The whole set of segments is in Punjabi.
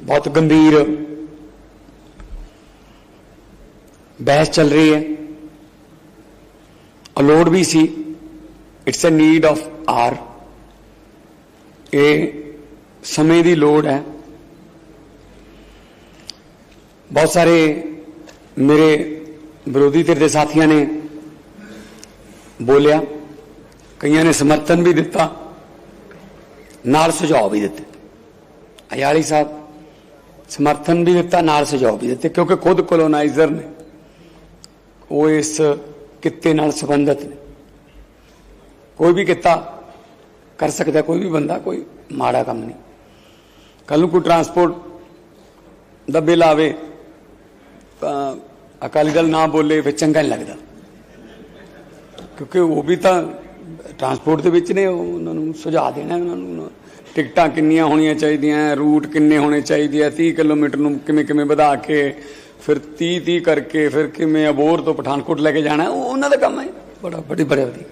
ਬਹੁਤ ਗੰਭੀਰ ਬਹਿਸ ਚੱਲ ਰਹੀ ਹੈ। ਔਰ ਲੋੜ ਵੀ ਸੀ। It's a need of hour ਇਹ ਸਮੇਂ ਦੀ ਲੋੜ ਹੈ। ਬਹੁਤ ਸਾਰੇ ਮੇਰੇ ਵਿਰੋਧੀ ਧਿਰ ਦੇ ਸਾਥੀਆਂ ਨੇ ਬੋਲਿਆ। ਕਈਆਂ ਨੇ ਸਮਰਥਨ ਵੀ ਦਿੱਤਾ। ਨਾਲ ਸੁਝਾਅ ਵੀ ਦਿੱਤੇ। ਅਯਾਲੀ ਸਾਹਿਬ ਸਮਰਥਨ ਵੀ ਦਿੱਤਾ, ਨਾਲ ਸੁਝਾਅ ਵੀ ਦਿੱਤੇ, ਕਿਉਂਕਿ ਖੁਦ ਕੋਲੋਨਾਈਜ਼ਰ ਨੇ। ਉਹ ਇਸ ਕਿੱਤੇ ਨਾਲ ਸੰਬੰਧਿਤ ਨੇ। ਕੋਈ ਵੀ ਕਿੱਤਾ ਕਰ ਸਕਦਾ, ਕੋਈ ਵੀ ਬੰਦਾ, ਕੋਈ ਮਾੜਾ ਕੰਮ ਨਹੀਂ। ਕੱਲ ਨੂੰ ਕੋਈ ਟਰਾਂਸਪੋਰਟ ਦਾ ਬਿੱਲ ਆਵੇ, ਤਾਂ ਅਕਾਲੀ ਦਲ ਨਾ ਬੋਲੇ, ਫਿਰ ਚੰਗਾ ਨਹੀਂ ਲੱਗਦਾ। ਕਿਉਂਕਿ ਉਹ ਵੀ ਤਾਂ ਟਰਾਂਸਪੋਰਟ ਦੇ ਵਿੱਚ ਨੇ ਉਹਨਾਂ ਨੂੰ ਸੁਝਾਅ ਦੇਣਾ, ਉਹਨਾਂ ਨੂੰ ਟਿਕਟਾਂ ਕਿੰਨੀਆਂ ਹੋਣੀਆਂ ਚਾਹੀਦੀਆਂ, ਰੂਟ ਕਿੰਨੇ ਹੋਣੇ ਚਾਹੀਦੇ ਆ 30 ਕਿਲੋਮੀਟਰ ਨੂੰ ਕਿਵੇਂ ਕਿਵੇਂ ਵਧਾ ਕੇ, ਫਿਰ 30 30 ਕਰਕੇ ਫਿਰ ਕਿਵੇਂ ਅਬੋਰ ਤੋਂ ਪਠਾਨਕੋਟ ਲੈ ਕੇ ਜਾਣਾ, ਉਹ ਉਹਨਾਂ ਦਾ ਕੰਮ ਹੈ। ਬੜਾ ਬੜੀ ਬੜੇ ਵਧੀਆ।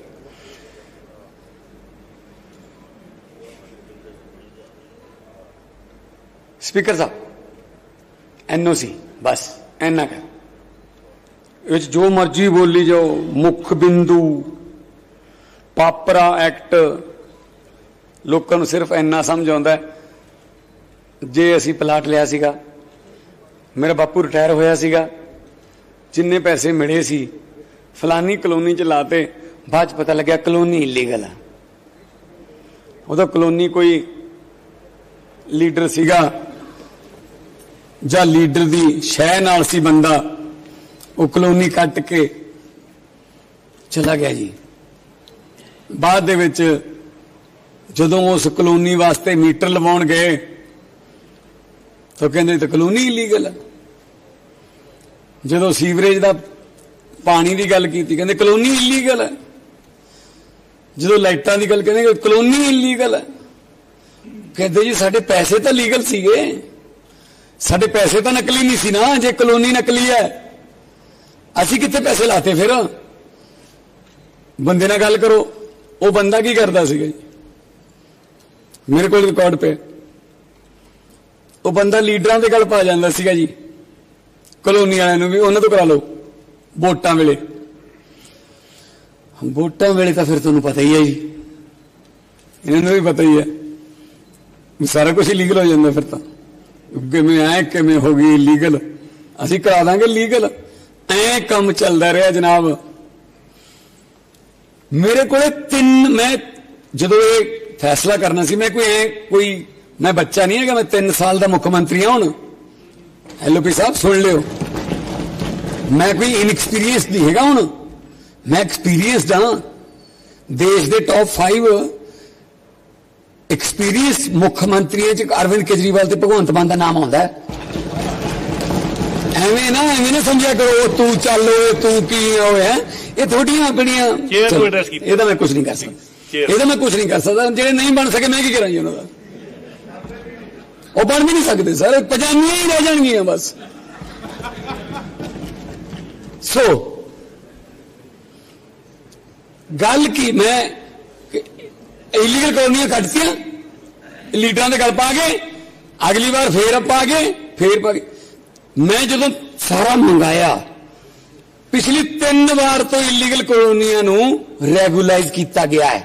ਸਪੀਕਰ ਸਾਹਿਬ ਐਨਓਸੀ ਬਸ, ਐਨਾ ਕਰ ਇਹ ਵਿੱਚ ਜੋ ਮਰਜ਼ੀ ਬੋਲੀ ਜਾਓ, ਮੁੱਖ ਬਿੰਦੂ, ਪਾਪਰਾ ਐਕਟ ਲੋਕਾਂ ਨੂੰ ਸਿਰਫ ਇੰਨਾ ਸਮਝ ਆਉਂਦਾ ਜੇ ਅਸੀਂ ਪਲਾਟ ਲਿਆ ਸੀਗਾ, ਮੇਰਾ ਬਾਪੂ ਰਿਟਾਇਰ ਹੋਇਆ ਸੀਗਾ, ਜਿੰਨੇ ਪੈਸੇ ਮਿਲੇ ਸੀ, ਫਲਾਨੀ ਕਲੋਨੀ ਚ ਲਾਤੇ, ਬਾਅਦ ਚ ਪਤਾ ਲੱਗਿਆ ਕਲੋਨੀ ਇਲੀਗਲ ਆ। ਉਹਦਾ ਕਲੋਨੀ ਕੋਈ ਲੀਡਰ ਸੀਗਾ, ਜਾਂ ਲੀਡਰ ਦੀ ਸ਼ਹਿ ਨਾਲ ਸੀ ਬੰਦਾ, ਉਹ ਕਲੋਨੀ ਕੱਟ ਕੇ ਚਲਾ ਗਿਆ ਜੀ। ਬਾਅਦ ਦੇ ਵਿੱਚ ਜਦੋਂ ਉਸ ਕਲੋਨੀ ਵਾਸਤੇ ਮੀਟਰ ਲਵਾਉਣ ਗਏ ਤਾਂ ਕਹਿੰਦੇ ਤਾਂ ਕਲੋਨੀ ਇਲੀਗਲ ਹੈ ਜਦੋਂ ਸੀਵਰੇਜ ਦਾ ਪਾਣੀ ਦੀ ਗੱਲ ਕੀਤੀ, ਕਹਿੰਦੇ ਕਲੋਨੀ ਇਲੀਗਲ ਹੈ ਜਦੋਂ ਲਾਈਟਾਂ ਦੀ ਗੱਲ ਕਹਿੰਦੇ ਕਲੋਨੀ ਇਲੀਗਲ ਹੈ ਕਹਿੰਦੇ ਜੀ, ਸਾਡੇ ਪੈਸੇ ਤਾਂ ਲੀਗਲ ਸੀਗੇ। ਸਾਡੇ ਪੈਸੇ ਤਾਂ ਨਕਲੀ ਨਹੀਂ ਸੀ ਨਾ, ਜੇ ਕਲੋਨੀ ਨਕਲੀ ਹੈ ਅਸੀਂ ਕਿੱਥੇ ਪੈਸੇ ਲਾਤੇ ਫਿਰ? ਬੰਦੇ ਨਾਲ ਗੱਲ ਕਰੋ। ਉਹ ਬੰਦਾ ਕੀ ਕਰਦਾ ਸੀਗਾ ਜੀ? ਮੇਰੇ ਕੋਲ ਰਿਕਾਰਡ ਪਿਆ ਉਹ ਬੰਦਾ ਲੀਡਰਾਂ ਦੇ ਗੱਲ ਪਾ ਜਾਂਦਾ ਸੀਗਾ ਜੀ। ਕਲੋਨੀ ਵਾਲਿਆਂ ਨੂੰ ਵੀ, ਉਹਨਾਂ ਤੋਂ ਕਰਾ ਲਓ। ਵੋਟਾਂ ਵੇਲੇ। ਵੋਟਾਂ ਵੇਲੇ ਤਾਂ ਫਿਰ ਤੁਹਾਨੂੰ ਪਤਾ ਹੀ ਹੈ ਜੀ। ਇਹਨਾਂ ਨੂੰ ਵੀ ਪਤਾ ਹੀ ਹੈ। ਸਾਰਾ ਕੁਝ ਲੀਗਲ ਹੋ ਜਾਂਦਾ ਫਿਰ ਤਾਂ। ਕਿਵੇਂ ਐ, ਕਿਵੇਂ ਹੋ ਗਈ ਲੀਗਲ ਅਸੀਂ ਕਰਾ ਦਾਂਗੇ ਲੀਗਲ ਐ ਕੰਮ ਚੱਲਦਾ ਰਿਹਾ ਜਨਾਬ। ਮੇਰੇ ਕੋਲੇ ਤਿੰਨ, ਮੈਂ ਜਦੋਂ ਇਹ ਫੈਸਲਾ ਕਰਨਾ ਸੀ। ਮੈਂ ਕੋਈ ਕੋਈ ਮੈਂ ਬੱਚਾ ਨਹੀਂ ਹੈਗਾ ਮੈਂ 3 ਸਾਲ ਦਾ ਮੁੱਖ ਮੰਤਰੀ ਹਾਂ ਹੁਣ। ਐਲਓਪੀ ਸਾਹਿਬ ਸੁਣ ਲਿਓ। ਮੈਂ ਕੋਈ ਇਨਐਕਸਪੀਰੀਅੰਸ ਨਹੀਂ ਹੈਗਾ ਹੁਣ। ਮੈਂ ਐਕਸਪੀਰੀਅੰਸਡ ਹਾਂ। ਦੇਸ਼ ਦੇ ਟੌਪ 5 ਐਕਸਪੀਰੀਅੰਸ ਮੁੱਖ ਮੰਤਰੀਆਂ ਚ ਅਰਵਿੰਦ ਕੇਜਰੀਵਾਲ ਤੇ ਭਗਵੰਤ ਮਾਨ ਦਾ ਨਾਮ ਆਉਂਦਾ ਹੈ। ਐਵੇਂ ਨਾ ਐਵੇਂ ਨਾ ਸਮਝਿਆ ਕਰੋ ਤੂੰ ਚੱਲ ਓਏ ਤੂੰ ਕੀ ਹੋਇਆ ਇਹ ਥੋੜੀਆਂ ਆਪਣੀਆਂ। ਇਹਦਾ ਮੈਂ ਕੁਝ ਨਹੀਂ ਕਰ ਸਕਦਾ। ਇਹਦਾ ਮੈਂ ਕੁਝ ਨਹੀਂ ਕਰ ਸਕਦਾ। ਜਿਹੜੇ ਨਹੀਂ ਬਣ ਸਕੇ ਮੈਂ ਕੀ ਕਰਾਂ ਜੀ ਉਹਨਾਂ ਦਾ? ਉਹ ਬਣ ਵੀ ਨਹੀਂ ਸਕਦੇ ਸਰ। ਪਜਾਮੀਆਂ ਹੀ ਰਹਿ ਜਾਣਗੀਆਂ ਬਸ। ਸੋ, ਗੱਲ ਕੀ? ਮੈਂ ਇਲੀਗਲ ਕਲੋਨੀਆਂ ਕੱਟਤੀਆਂ, ਲੀਡਰਾਂ ਦੇ ਗੱਲ ਪਾ ਕੇ, ਅਗਲੀ ਵਾਰ ਫੇਰ ਪਾ ਕੇ ਫੇਰ ਪਾ ਕੇ। ਮੈਂ ਜਦੋਂ ਸਾਰਾ ਮੰਗਾਇਆ, ਪਿਛਲੀ ਤਿੰਨ ਵਾਰ ਤੋਂ ਇਲੀਗਲ ਕਲੋਨੀਆਂ ਨੂੰ ਰੈਗੂਲਾਈਜ਼ ਕੀਤਾ ਗਿਆ ਹੈ।